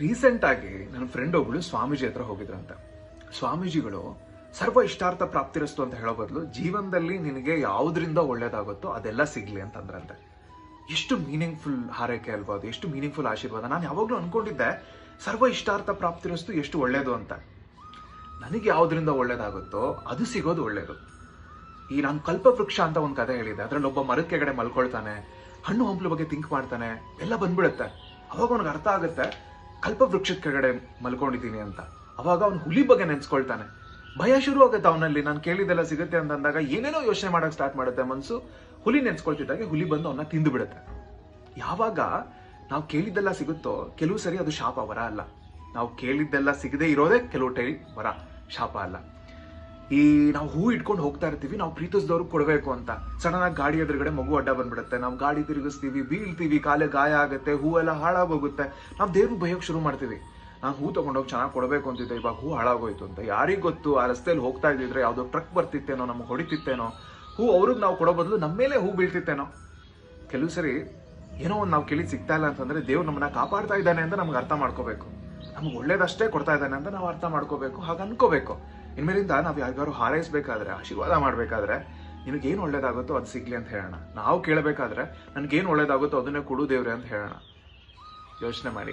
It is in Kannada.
ರೀಸೆಂಟ್ ಆಗಿ ನನ್ನ ಫ್ರೆಂಡ್ ಒಬ್ಬಳು ಸ್ವಾಮೀಜಿ ಹತ್ರ ಹೋಗಿದ್ರಂತೆ. ಸ್ವಾಮೀಜಿಗಳು, ಸರ್ವ ಇಷ್ಟಾರ್ಥ ಪ್ರಾಪ್ತಿರಸ್ತು ಅಂತ ಹೇಳೋ ಬದಲು ಜೀವನದಲ್ಲಿ ನಿನಗೆ ಯಾವುದರಿಂದ ಒಳ್ಳೇದಾಗುತ್ತೋ ಅದೆಲ್ಲ ಸಿಗ್ಲಿ ಅಂತಂದ್ರಂತೆ. ಎಷ್ಟು ಮೀನಿಂಗ್ಫುಲ್ ಹಾರೈಕೆ ಅಲ್ವಾ ಅದು? ಎಷ್ಟು ಮೀನಿಂಗ್ಫುಲ್ ಆಶೀರ್ವಾದ? ನಾನು ಯಾವಾಗಲೂ ಅನ್ಕೊಂಡಿದ್ದೆ, ಸರ್ವ ಇಷ್ಟಾರ್ಥ ಪ್ರಾಪ್ತಿರಸ್ತು ಎಷ್ಟು ಒಳ್ಳೇದು ಅಂತ. ನನಗೆ ಯಾವುದರಿಂದ ಒಳ್ಳೇದಾಗುತ್ತೋ ಅದು ಸಿಗೋದು ಒಳ್ಳೇದು. ಈ ನಾನು ಕಲ್ಪವೃಕ್ಷ ಅಂತ ಒಂದು ಕತೆ ಹೇಳಿದೆ ಅದರಲ್ಲಿ ಒಬ್ಬ ಮರದ ಕೆಳಗಡೆ ಮಲ್ಕೊಳ್ತಾನೆ, ಹಣ್ಣು ಹಂಪಲು ಬಗ್ಗೆ ಥಿಂಕ್ ಮಾಡ್ತಾನೆ, ಎಲ್ಲ ಬಂದ್ಬಿಡುತ್ತೆ. ಅವಾಗ ಅವನಿಗೆ ಅರ್ಥ ಆಗುತ್ತೆ ಕಲ್ಪವೃಕ್ಷದ ಕೆಳಗಡೆ ಮಲ್ಕೊಂಡಿದ್ದೀನಿ ಅಂತ. ಅವಾಗ ಅವನು ಹುಲಿ ಬಗ್ಗೆ ನೆನ್ಸ್ಕೊಳ್ತಾನೆ. ಭಯ ಶುರು ಆಗುತ್ತೆ ಅವನಲ್ಲಿ. ನಾನು ಕೇಳಿದೆಲ್ಲ ಸಿಗುತ್ತೆ ಅಂತ ಅಂದಾಗ ಏನೇನೋ ಯೋಚನೆ ಮಾಡಕ್ ಸ್ಟಾರ್ಟ್ ಮಾಡುತ್ತೆ ಮನ್ಸು. ಹುಲಿ ನೆನ್ಸ್ಕೊಳ್ತಿದ್ದಾಗೆ ಹುಲಿ ಬಂದು ಅವನ್ನ ತಿಂದು ಬಿಡುತ್ತೆ ಯಾವಾಗ ನಾವು ಕೇಳಿದ್ದೆಲ್ಲ ಸಿಗುತ್ತೋ, ಕೆಲವು ಸರಿ ಅದು ಶಾಪ ವರ ಅಲ್ಲ. ನಾವು ಕೇಳಿದ್ದೆಲ್ಲ ಸಿಗದೆ ಇರೋದೇ ಕೆಲವು ಟೈ ವರ, ಶಾಪ ಅಲ್ಲ. ಈ ನಾವು ಹೂ ಇಟ್ಕೊಂಡು ಹೋಗ್ತಾ ಇರ್ತೀವಿ, ನಾವು ಪ್ರೀತಿಸಿದವ್ರು ಕೊಡಬೇಕು ಅಂತ. ಸಡನ್ ಆಗಿ ಗಾಡಿ ಎದುರುಗಡೆ ಮಗು ಅಡ್ಡ ಬಂದ್ಬಿಡುತ್ತೆ. ನಾವು ಗಾಡಿ ತಿರುಗಿಸ್ತೀವಿ, ಬೀಳ್ತೀವಿ, ಕಾಲೇ ಗಾಯ ಆಗುತ್ತೆ, ಹೂವೆಲ್ಲ ಹಾಳಾಗೋಗುತ್ತೆ. ನಾವು ದೇವ್ರಿಗೆ ಬಯೋಕ್ ಶುರು ಮಾಡ್ತೀವಿ. ನಾನು ಹೂ ತಗೊಂಡೋಗಿ ಚೆನ್ನಾಗಿ ಕೊಡಬೇಕು ಅಂತಿದ್ದೆ, ಇವಾಗ ಹೂ ಹಾಳಾಗೋಯ್ತು ಅಂತ. ಯಾರಿಗೂ ಗೊತ್ತು, ಆ ರಸ್ತೆಯಲ್ಲಿ ಹೋಗ್ತಾ ಇದ್ದಿದ್ರೆ ಯಾವುದೋ ಟ್ರಕ್ ಬರ್ತಿತ್ತೇನೋ, ನಮ್ಗೆ ಹೊಡಿತಿತ್ತೇನೋ. ಹೂ ಅವ್ರಿಗೆ ನಾವು ಕೊಡೋ ಬದಲು ನಮ್ಮ ಮೇಲೆ ಹೂ ಬೀಳ್ತಿತ್ತೇನೋ. ಕೆಲವು ಸರಿ ಏನೋ ಒಂದು ನಾವು ಕೇಳಿ ಸಿಗ್ತಾ ಇಲ್ಲ ಅಂತಂದ್ರೆ ದೇವ್ರು ನಮ್ಮನ್ನ ಕಾಪಾಡ್ತಾ ಇದ್ದಾನೆ ಅಂತ ನಮ್ಗೆ ಅರ್ಥ ಮಾಡ್ಕೋಬೇಕು. ನಮ್ಗೆ ಒಳ್ಳೇದಷ್ಟೇ ಕೊಡ್ತಾ ಇದ್ದಾನೆ ಅಂತ ನಾವು ಅರ್ಥ ಮಾಡ್ಕೋಬೇಕು, ಹಾಗೆ ಅನ್ಕೋಬೇಕು. ಇನ್ಮೇಲಿಂದ ನಾವು ಯಾರಿಗಾರು ಹಾರೈಸ್ಬೇಕಾದ್ರೆ, ಆಶೀರ್ವಾದ ಮಾಡಬೇಕಾದ್ರೆ ನಿನಗೇನು ಒಳ್ಳೇದಾಗುತ್ತೋ ಅದು ಸಿಗ್ಲಿ ಅಂತ ಹೇಳೋಣ. ನಾವು ಕೇಳಬೇಕಾದ್ರೆ ನನಗೇನು ಒಳ್ಳೇದಾಗುತ್ತೋ ಅದನ್ನೇ ಕೊಡು ದೇವ್ರೆ ಅಂತ ಹೇಳೋಣ. ಯೋಚನೆ ಮಾಡಿ.